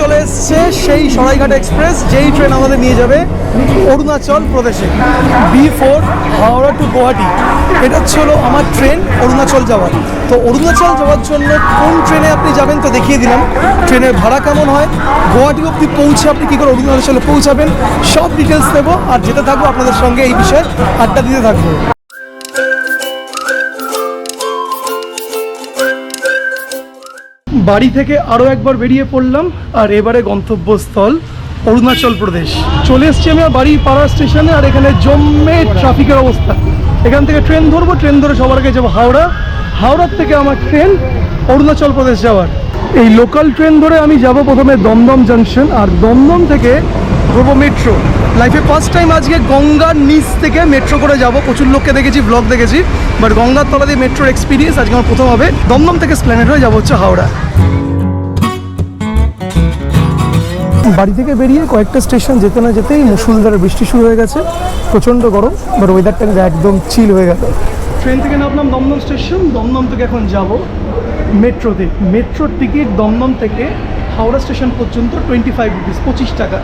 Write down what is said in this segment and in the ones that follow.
চলে এসছে সেই সরাইঘাট এক্সপ্রেস, যেই ট্রেন আমাদের নিয়ে যাবে অরুণাচল প্রদেশে। B four Howrah to Guwahati. এটা হলো আমার ট্রেন অরুণাচল যাওয়ার। তো অরুণাচল যাওয়ার জন্য কোন ট্রেনে আপনি যাবেন তো দেখিয়ে দিলাম। ট্রেনের ভাড়া কেমন হয়, গুয়াহাটি অবধি পৌঁছে আপনি কী করে অরুণাচলে পৌঁছাবেন, সব ডিটেলস দেবো। আর যেতে থাকব আপনাদের সঙ্গে এই বিষয়ে আড্ডা দিতে থাকব। বাড়ি থেকে আরও একবার বেরিয়ে পড়লাম, আর এবারে গন্তব্যস্থল অরুণাচল প্রদেশ। চলে এসছি আমি বাড়ি পাড়া স্টেশনে, আর এখানে জমে ট্রাফিকের অবস্থা। এখান থেকে ট্রেন ধরবো, ট্রেন ধরে সবার আগে যাব হাওড়া। হাওড়ার থেকে আমার ট্রেন অরুণাচল প্রদেশ যাওয়ার। এই লোকাল ট্রেন ধরে আমি যাব প্রথমে দমদম জাংশন আর দমদম থেকে ধরবো মেট্রো লাইফে ফার্স্ট টাইম আজকে গঙ্গার নিচ থেকে মেট্রো করে যাব। প্রচুর লোককে দেখেছি ব্লগ দেখেছি। বাট গঙ্গার তলা দিয়ে মেট্রোর এক্সপিরিয়েন্স আজকে আমার প্রথম হবে। দমদম থেকে স্প্ল্যানেট হয়ে যাব হচ্ছে হাওড়া। বাড়ি থেকে বেরিয়ে কয়েকটা স্টেশন যেতে না যেতেই মুসুলধারে বৃষ্টি শুরু হয়ে গেছে। প্রচণ্ড গরম বাট ওয়েদারটা কিন্তু একদম চিল হয়ে গেল। ট্রেন থেকে নামলাম দমদম স্টেশন দমদম থেকে এখন যাব মেট্রোতে মেট্রোর টিকিট দমদম থেকে হাওড়া স্টেশন পর্যন্ত টোয়েন্টি ফাইভ রুপিস পঁচিশ টাকা।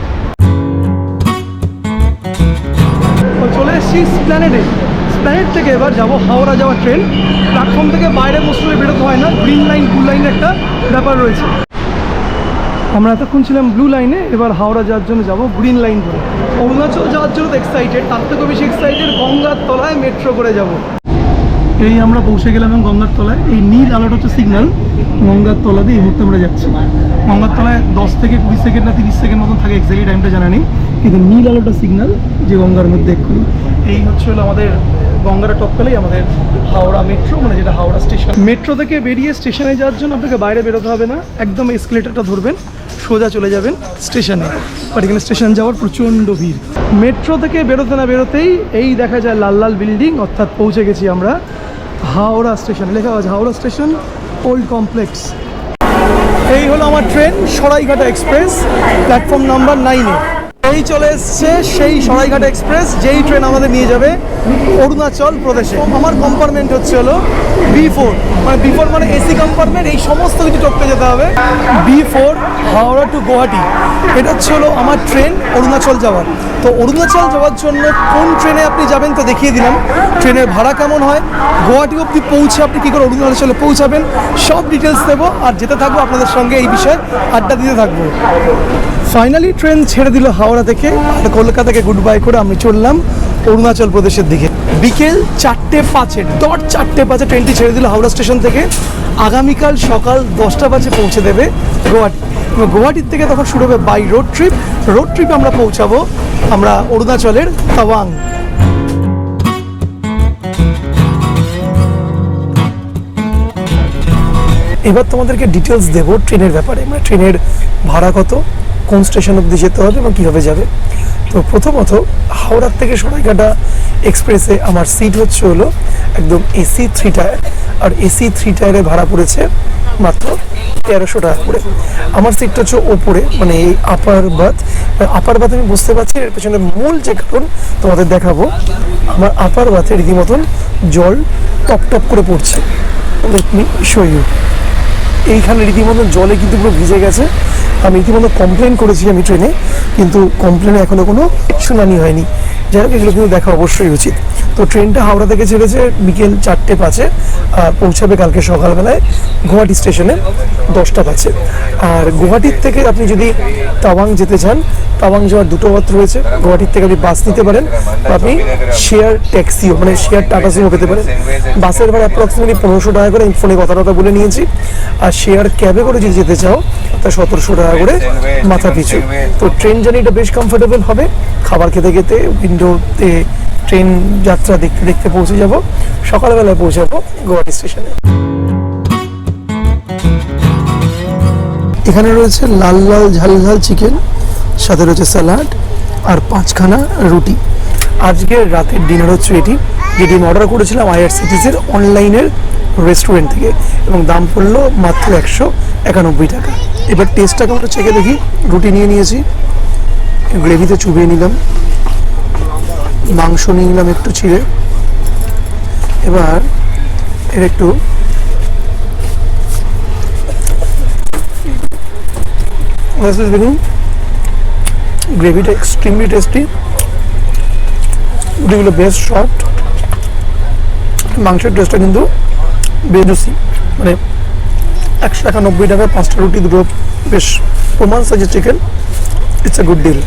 তো স্প্ল্যানেটে স্প্ল্যানেট থেকে এবার যাব হাওড়া যাওয়ার ট্রেন প্ল্যাটফর্ম থেকে বাইরে মুসলে বেরোতে হয় না। গ্রিন লাইন ব্লু লাইনের একটা ব্যাপার রয়েছে। আমরা এতক্ষণ ছিলাম ব্লু লাইনে এবার হাওড়া যাওয়ার জন্য যাব গ্রিন লাইন ধরে। অরুণাচল যাওয়ার জন্য এক্সাইটেড তার থেকেও বেশি এক্সাইটেড গঙ্গার তলায় মেট্রো করে যাব। এই আমরা পৌঁছে গেলাম এবং গঙ্গার তলায়। এই নীল আলোটা হচ্ছে সিগন্যাল গঙ্গার তলা দিয়ে এই মুহূর্তে আমরা যাচ্ছি। গঙ্গার তলায় দশ থেকে কুড়ি সেকেন্ড না তিরিশ সেকেন্ড মতন থাকে এক্সাক্টলি টাইমটা জানা নেই। কিন্তু নীল আলোটা সিগন্যাল যে গঙ্গার মধ্যে এক্ষুনি। এই হচ্ছে হলো আমাদের গঙ্গাটা টপকালেই আমাদের হাওড়া মেট্রো মানে যেটা হাওড়া স্টেশন মেট্রো থেকে বেরিয়ে স্টেশনে যাওয়ার জন্য আপনাকে বাইরে বেরোতে হবে না। একদম এসকেলেটারটা ধরবেন, সোজা চলে যাবেন স্টেশনে বাট এখানে স্টেশন যাওয়ার প্রচণ্ড ভিড়। মেট্রো থেকে বেরোতে না বেরোতেই এই দেখা যায় লাল লাল বিল্ডিং অর্থাৎ পৌঁছে গেছি আমরা। হাওড়া স্টেশন, লেখা আছে হাওড়া স্টেশন, ওল্ড কমপ্লেক্স। এই হলো আমার train, Saraighat express, platform number নাইনে এই চলে এসছে সেই সরাইঘাট এক্সপ্রেস, যেই ট্রেন আমাদের নিয়ে যাবে অরুণাচল প্রদেশে। আমার কম্পার্টমেন্ট হচ্ছে হলো বি ফোর মানে বি ফোর মানে এসি কম্পার্টমেন্ট এই সমস্ত কিছু টপকে যেতে হবে। B four Howrah to Guwahati. এটা হচ্ছে হলো আমার ট্রেন অরুণাচল যাওয়ার। তো অরুণাচল যাওয়ার জন্য কোন ট্রেনে আপনি যাবেন তো দেখিয়ে দিলাম। ট্রেনের ভাড়া কেমন হয়, গুয়াহাটি অবধি পৌঁছে আপনি কী করে অরুণাচলে পৌঁছাবেন, সব ডিটেলস দেবো। আর যেতে থাকব আপনাদের সঙ্গে এই বিষয়ে আড্ডা দিতে থাকব। ফাইনালি ট্রেন ছেড়ে দিল হাওড়া থেকে। আর কলকাতাকে গুড বাই করে আমি চললাম অরুণাচল প্রদেশের দিকে। বিকেল চারটে পাঁচে ডট চারটে পাঁচে ট্রেনটি ছেড়ে দিল হাওড়া স্টেশন থেকে। আগামীকাল সকাল দশটা বাজে পৌঁছে দেবে গুয়াহাটি। এবং গুয়াহাটির থেকে তখন শুরু হবে বাই রোড ট্রিপ রোড ট্রিপে আমরা পৌঁছাবো আমরা অরুণাচলের তাওয়াং। এবার তোমাদেরকে ডিটেলস দেবো ট্রেনের ব্যাপারে। মানে ট্রেনের ভাড়া কত? কোন স্টেশন অবধি যেতে হবে এবং কীভাবে যাবে? তো প্রথমত হাওড়ার থেকে সরাইঘাটা এক্সপ্রেসে আমার সিট হচ্ছে হলো একদম এসি থ্রি টায়ার। আর এসি থ্রি টায়ারে ভাড়া পড়েছে মাত্র তেরোশো টাকা করে। আমার সিটটা হচ্ছে ওপরে মানে এই আপার বাথ আপার বাথ আমি বুঝতে পারছি এর পেছনে মূল যে কারণ তোমাদের দেখাবো। আমার আপার বাথে রীতিমতন জল টপ টপ করে পড়ছে। লেট শো ইউ এইখানে রীতিমতন জলে কিন্তু পুরো ভিজে গেছে। আমি ইতিমধ্যে কমপ্লেন করেছি আমি ট্রেনে কিন্তু কমপ্লেনে এখনও কোনো শুনানি হয়নি। যাই হোক, এগুলো কিন্তু দেখা অবশ্যই উচিত। তো ট্রেনটা হাওড়া থেকে ছেড়েছে বিকেল চারটে পাঁচে পৌঁছাবে কালকে সকালবেলায় গুয়াহাটি স্টেশনে দশটা পাঁচে আর গুয়াহাটির থেকে আপনি যদি তাওয়াং যেতে চান, তাওয়াং যাওয়ার দুটো পথ রয়েছে। গুয়াহাটির থেকে আপনি বাস নিতে পারেন, বা আপনি শেয়ার ট্যাক্সিও মানে শেয়ার টাটা সুমো পেতে পারেন। বাসের ভাড়া অ্যাপ্রক্সিমেটলি পনেরোশো টাকা করে ফোনে কথা টথা বলে নিয়েছি। আর শেয়ার ক্যাবে করে যদি যেতে চাও, তা সতেরোশো টাকা করে মাথা পিছু তো ট্রেন জার্নিটা বেশ কমফোর্টেবল হবে। খাবার খেতে খেতে উইন্ডোতে ট্রেন যাত্রা দেখতে দেখতে পৌঁছে যাব। সকালবেলায় পৌঁছাবো গুয়াহাটি স্টেশনে। এখানে রয়েছে লাল লাল ঝাল ঝাল চিকেন, সাথে রয়েছে স্যালাড আর পাঁচখানা রুটি। আজকের রাতের ডিনার হচ্ছে এটি, যেটি আমি অর্ডার করেছিলাম আইআরসিটিসির অনলাইনের রেস্টুরেন্ট থেকে এবং দাম পড়ল মাত্র একশো একানব্বই টাকা। এবার টেস্টটা কেমন চেখে দেখি। রুটি নিয়ে নিয়েছি। গ্রেভিতে চুবিয়ে নিলাম। মাংস নিয়ে নিলাম একটু ছিঁড়ে এবার এর একটু speaking গ্রেভিটা এক্সট্রিমলি টেস্টি রুটিগুলো বেশ সফট মাংসের টেস্টটা কিন্তু বেজুসি মানে একশো টাকা নব্বই টাকায় পাঁচটা রুটি, দুটো বেশ প্রমাণ সাইজের chicken it's a good deal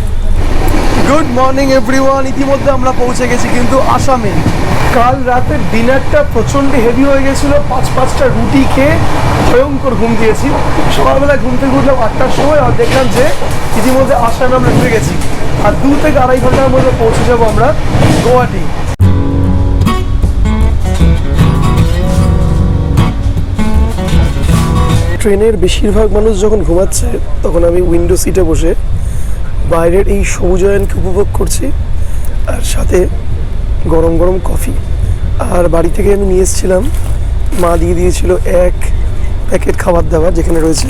good morning everyone ইতিমধ্যে আমরা পৌঁছে গেছি কিন্তু আসামে। কাল রাতের ডিনারটা প্রচণ্ড হেভি হয়ে গেছিল। পাঁচ পাঁচটা রুটি খেয়ে ভয়ঙ্কর ঘুম দিয়েছি। সকালবেলা ঘুম থেকে উঠলাম আটটার সময় আর দেখলাম যে ইতিমধ্যে আসামে আমরা ঢুকে গেছি। আর দু থেকে আড়াই ঘণ্টার মধ্যে পৌঁছে যাব আমরা গুয়াহাটি। ট্রেনের বেশিরভাগ মানুষ যখন ঘুমাচ্ছে তখন আমি উইন্ডো সিটে বসে বাইরের এই সবুজায়নকে উপভোগ করছি, আর সাথে গরম গরম কফি। আর বাড়ি থেকে আমি নিয়ে এসেছিলাম, মা দিয়ে দিয়েছিল এক প্যাকেট খাবার দাবার, যেখানে রয়েছে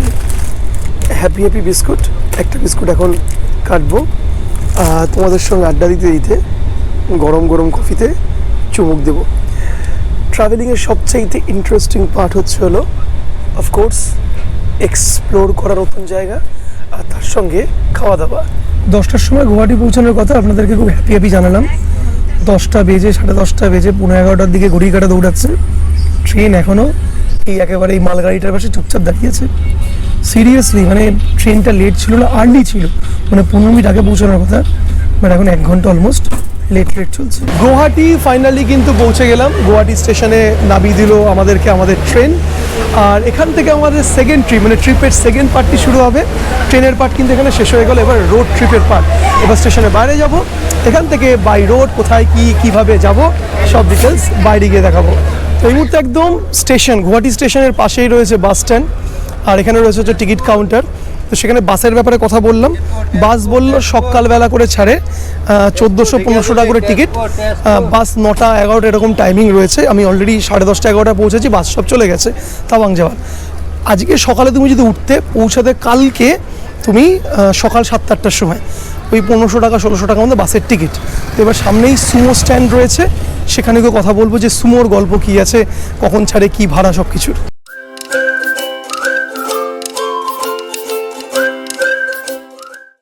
হ্যাপি হ্যাপি বিস্কুট। একটা বিস্কুট এখন কাটবো। আর তোমাদের সঙ্গে আড্ডা দিতে দিতে গরম গরম কফিতে চুমুক দেবো। ট্রাভেলিংয়ের সবচাইতে ইন্টারেস্টিং পার্ট হচ্ছে হলো অফকোর্স এক্সপ্লোর করা নতুন জায়গা, আর তার সঙ্গে খাওয়া দাওয়া। দশটার সময় গুয়াহাটি পৌঁছানোর কথা আপনাদেরকে খুব হ্যাপি হ্যাপি জানালাম। দশটা বেজে, সাড়ে দশটা বেজে পনেরো এগারোটার দিকে ঘড়ি কাটা দৌড়াচ্ছে। ট্রেন এখনও এই একেবারে এই মালগাড়িটার পাশে চুপচাপ দাঁড়িয়েছে সিরিয়াসলি মানে ট্রেনটা লেট ছিল না আর্লি ছিল। মানে পনেরো মিনিট আগে পৌঁছানোর কথা মানে এখন এক ঘণ্টা অলমোস্ট লেট লেট চলছে। গুয়াহাটি ফাইনালি কিন্তু পৌঁছে গেলাম। গুয়াহাটি স্টেশনে নামিয়ে দিল আমাদেরকে আমাদের ট্রেন। আর এখান থেকে আমাদের সেকেন্ড ট্রিপ মানে ট্রিপের সেকেন্ড পার্টটি শুরু হবে। ট্রেনের পার্ট কিন্তু এখানে শেষ হয়ে গেল। এবার রোড ট্রিপের পার্ট এবার স্টেশনে বাইরে যাব। এখান থেকে বাই রোড কোথায়, কি, কীভাবে যাব, সব ডিটেলস বাইরে গিয়ে দেখাবো। এই মুহূর্তে একদম স্টেশন গুয়াহাটি স্টেশনের পাশেই রয়েছে বাস স্ট্যান্ড আর এখানে রয়েছে হচ্ছে টিকিট কাউন্টার তো সেখানে বাসের ব্যাপারে কথা বললাম। বাস বলল, সকালবেলা করে ছাড়ে চোদ্দোশো পনেরোশো টাকা করে টিকিট। বাস নটা এগারোটা এরকম টাইমিং রয়েছে। আমি অলরেডি সাড়ে দশটা এগারোটা পৌঁছেছি, বাস সব চলে গেছে, তাওয়াং যাওয়ার। আজকে সকালে তুমি যদি উঠতে, পৌঁছাতে কালকে তুমি সকাল সাতটা আটটার সময়, ওই পনেরোশো টাকা, ষোলোশো টাকার মধ্যে বাসের টিকিট। তো এবার সামনেই সুমো স্ট্যান্ড রয়েছে। সেখানে গিয়ে কথা বলব যে সুমোর গল্প কী আছে, কখন ছাড়ে, কী ভাড়া সব কিছুর